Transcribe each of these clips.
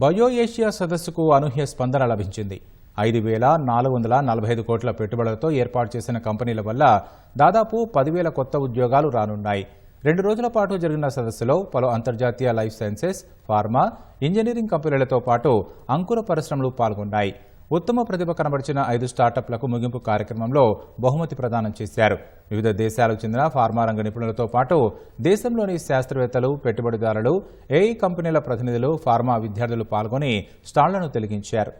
BioAsia సదస్సుకు అనూహ్య స్పందన లభించింది. ఐదు వేల నాలుగు వందల నలభై ఐదు కోట్ల పెట్టుబడులతో ఏర్పాటు చేసిన కంపెనీల వల్ల దాదాపు పదివేల కొత్త ఉద్యోగాలు రానున్నాయి. రెండు రోజుల పాటు జరిగిన సదస్సులో పలు అంతర్జాతీయ లైఫ్ సైన్సెస్ ఫార్మా ఇంజనీరింగ్ కంపెనీలతో పాటు అంకుర పరిశ్రమలు పాల్గొన్నాయి. ఉత్తమ ప్రతిభ కనబరిచిన ఐదు స్టార్టప్లకు ముగింపు కార్యక్రమంలో బహుమతి ప్రదానం చేశారు. వివిధ దేశాలకు చెందిన ఫార్మా రంగ నిపుణులతో పాటు దేశంలోని శాస్త్రవేత్తలు పెట్టుబడిదారులు ఏఐ కంపెనీల ప్రతినిధులు ఫార్మా విద్యార్థులు పాల్గొని స్టాళ్ళను తొలగించారు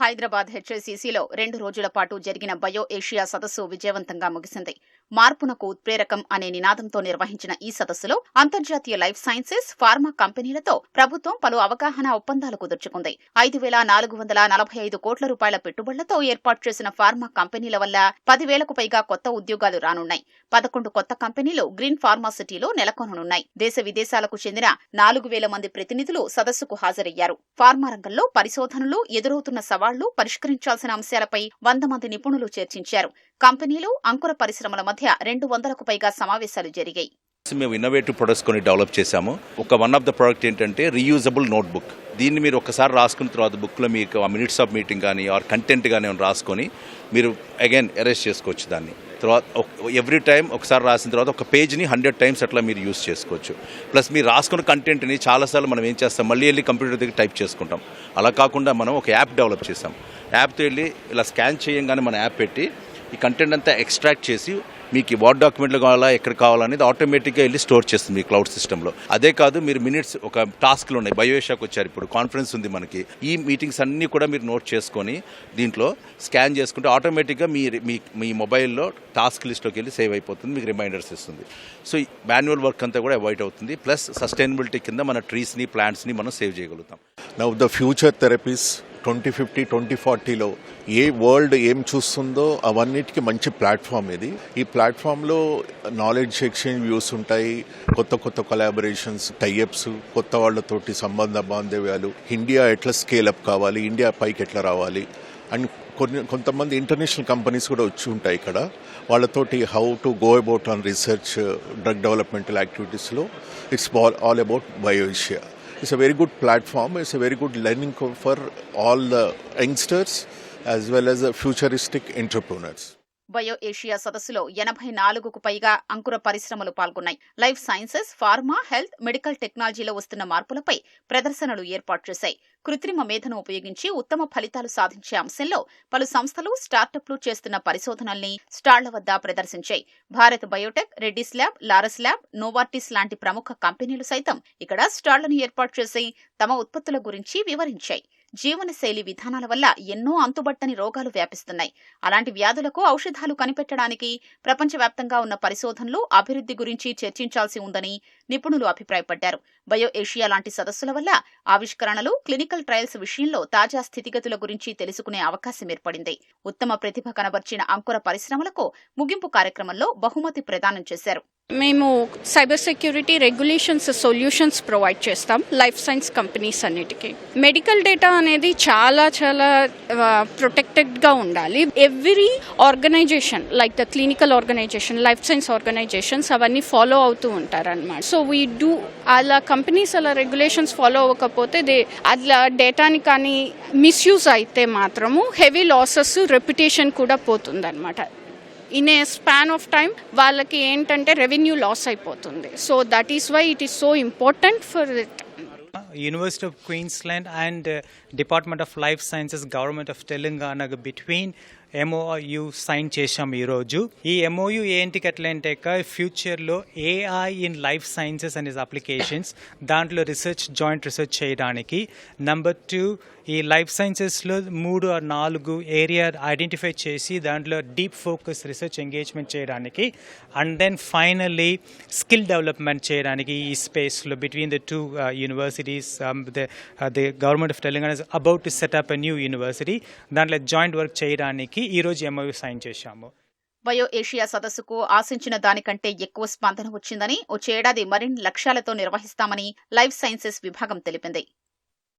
హైదరాబాద్ హెచ్ఐసిసిలో రెండు రోజుల పాటు జరిగిన బయో ఏషియా సదస్సు విజయవంతంగా ముగిసింది. మార్పునకు ఉత్ప్రేరకం అనే నినాదంతో నిర్వహించిన ఈ సదస్సులో అంతర్జాతీయ లైఫ్ సైన్సెస్ ఫార్మా కంపెనీలతో ప్రభుత్వం పలు అవగాహన ఒప్పందాలు కుదుర్చుకుంది ఐదు వేల నాలుగు వందల నలభై ఐదు కోట్ల రూపాయల పెట్టుబడులతో ఏర్పాటు చేసిన ఫార్మా కంపెనీల వల్ల పదివేలకు పైగా కొత్త ఉద్యోగాలు రానున్నాయి. పదకొండు కొత్త కంపెనీలు గ్రీన్ ఫార్మాసిటీలో నెలకొననున్నాయి. దేశ విదేశాలకు చెందిన నాలుగు వేల మంది ప్రతినిధులు సదస్సుకు హాజరయ్యారు. ఫార్మా రంగంలో పరిశోధనలు ఎదురవుతున్న సవాళ్ళు పరిష్కరించాల్సిన అంశాలపై వంద మంది నిపుణులు చర్చించారు. కంపెనీలు అంకుర పరిశ్రమల మధ్య రెండు వందలకు పైగా సమావేశాలు జరిగాయి. మేము ఇన్నోవేటివ్ ప్రొడక్ట్స్ కొన్ని డెవలప్ చేశాము. ఒక వన్ ఆఫ్ ద ప్రోడక్ట్ ఏంటంటే రీయూజబుల్ నోట్బుక్ దీన్ని మీరు ఒకసారి రాసుకున్న తర్వాత బుక్లో మీకు ఆ మినిట్స్ ఆఫ్ మీటింగ్ కానీ ఆర్ కంటెంట్ కానీ రాసుకొని మీరు అగైన్ అరేస్ట్ చేసుకోవచ్చు దాన్ని. తర్వాత ఎవ్రీ టైం ఒకసారి రాసిన తర్వాత ఒక పేజ్ని హండ్రెడ్ టైమ్స్ అట్లా మీరు యూస్ చేసుకోవచ్చు. ప్లస్ మీరు రాసుకున్న కంటెంట్ని చాలాసార్లు మనం ఏం చేస్తాం? మళ్ళీ వెళ్ళి కంప్యూటర్ దగ్గర టైప్ చేసుకుంటాం. అలా కాకుండా మనం ఒక యాప్ డెవలప్ చేసాం యాప్తో వెళ్ళి ఇలా స్కాన్ చేయంగానే మన యాప్ పెట్టి ఈ కంటెంట్ అంతా ఎక్స్ట్రాక్ట్ చేసి మీకు వార్డ్ డాక్యుమెంట్లు కావాలా ఎక్కడ కావాలనేది ఆటోమేటిక్గా వెళ్ళి స్టోర్ చేస్తుంది మీ క్లౌడ్ సిస్టమ్లో అదే కాదు మీరు మినిట్స్ ఒక టాస్క్లు ఉన్నాయి. బయోషాక్ వచ్చారు ఇప్పుడు కాన్ఫరెన్స్ ఉంది మనకి. ఈ మీటింగ్స్ అన్నీ కూడా మీరు నోట్ చేసుకొని దీంట్లో స్కాన్ చేసుకుంటే ఆటోమేటిక్గా మీ మీ మీ మొబైల్లో టాస్క్ లిస్ట్లోకి వెళ్ళి సేవ్ అయిపోతుంది మీకు రిమైండర్స్ ఇస్తుంది. సో ఈ మాన్యువల్ వర్క్ అంతా కూడా అవాయిడ్ అవుతుంది. ప్లస్ సస్టైనబిలిటీ కింద మన ట్రీస్ని ప్లాంట్స్ని మనం సేవ్ చేయగలుగుతాం. Now the future therapies twenty fifty twenty ఫార్టీలో A world ఏం చూస్తుందో అవన్నిటికీ మంచి ప్లాట్ఫామ్ ఇది. ఈ ప్లాట్ఫామ్లో నాలెడ్జ్ ఎక్స్చేంజ్ వ్యూస్ ఉంటాయి కొత్త కొత్త కొలాబరేషన్స్ టైఅప్స్ కొత్త వాళ్ళతోటి సంబంధ బాంధవ్యాలు. ఇండియా ఎట్లా స్కేల్ అప్ కావాలి ఇండియా పైకి ఎట్లా రావాలి? అండ్ కొన్ని కొంతమంది ఇంటర్నేషనల్ కంపెనీస్ కూడా వచ్చి ఉంటాయి ఇక్కడ. వాళ్ళతోటి how to go about on research drug developmental యాక్టివిటీస్లో it's all about BioAsia it's a very good platform. It's a very good learning for all the youngsters as well as the futuristic entrepreneurs. Bio Asia సదస్సులో ఎనభై నాలుగుకు పైగా అంకుర పరిశ్రమలు పాల్గొన్నాయి. Life sciences pharma health medical టెక్నాలజీలో వస్తున్న మార్పులపై ప్రదర్శనలు ఏర్పాటు చేశాయి. కృత్రిమ మేధను ఉపయోగించి ఉత్తమ ఫలితాలు సాధించే అంశంలో పలు సంస్థలు స్టార్టప్లు చేస్తున్న పరిశోధనల్ని స్టాళ్ళ వద్ద ప్రదర్శించాయి. Bharat Biotech Reddy's lab Laurus lab Novartis లాంటి ప్రముఖ కంపెనీలు సైతం ఇక్కడ స్టాళ్ళను ఏర్పాటు చేసి తమ ఉత్పత్తుల గురించి వివరించాయి. జీవనశైలి విధానాల వల్ల ఎన్నో అంతుబట్టని రోగాలు వ్యాపిస్తున్నాయి. అలాంటి వ్యాధులకు ఔషధాలు కనిపెట్టడానికి ప్రపంచవ్యాప్తంగా ఉన్న పరిశోధనలు అభివృద్ధి గురించి చర్చించాల్సి ఉందని నిపుణులు అభిప్రాయపడ్డారు. బయో ఏషియా లాంటి సదస్సుల వల్ల ఆవిష్కరణలు క్లినికల్ ట్రయల్స్ విషయంలో తాజా స్థితిగతుల గురించి తెలుసుకునే అవకాశం ఏర్పడింది. ఉత్తమ ప్రతిభ కనబర్చిన అంకుర పరిశ్రమలకు ముగింపు కార్యక్రమంలో బహుమతి ప్రదానం చేశారు. మేము cyber security regulations solutions provide చేస్తాం లైఫ్ సైన్స్ కంపెనీస్ అన్నిటికీ. మెడికల్ డేటా అనేది చాలా చాలా ప్రొటెక్టెడ్గా ఉండాలి. Every organization like the clinical organization life science organizations అవన్నీ ఫాలో అవుతూ ఉంటారనమాట సో వీ డూ అలా కంపెనీస్ అలా రెగ్యులేషన్స్ ఫాలో అవ్వకపోతే దే అలా డేటాని కానీ మిస్యూజ్ అయితే మాత్రము హెవీ లాసెస్ రెప్యుటేషన్ కూడా పోతుందన్నమాట. In a span of time వాళ్ళకి ఏంటంటే రెవెన్యూ లాస్ అయిపోతుంది so that is why it is so important for it University of Queensland and uh, Department of Life Sciences, Government of Telangana between MOU sign చేశాం ఈరోజు. ఈ MOU ఏంటికి ఎట్లంటే ఫ్యూచర్లో AI in life sciences and its applications దాంట్లో research joint research చేయడానికి. Number two ఈ life సైన్సెస్లో మూడు ఆర్ నాలుగు ఏరియా ఐడెంటిఫై చేసి దాంట్లో డీప్ ఫోకస్ రీసెర్చ్ ఎంగేజ్మెంట్ చేయడానికి. And then finally skill development చేయడానికి ఈ స్పేస్లో between the two universities the government of Telangana is about to set up a new university దాంట్లో జాయింట్ వర్క్ చేయడానికి ఈరోజు ఎంఓయూ సైన్ చేశాము? బయో ఏషియా సదస్సుకు ఆశించిన దానికంటే ఎక్కువ స్పందన వచ్చిందని వచ్చే ఏడాది మరిన్ని లక్ష్యాలతో నిర్వహిస్తామని లైఫ్ సైన్సెస్ విభాగం తెలిపింది.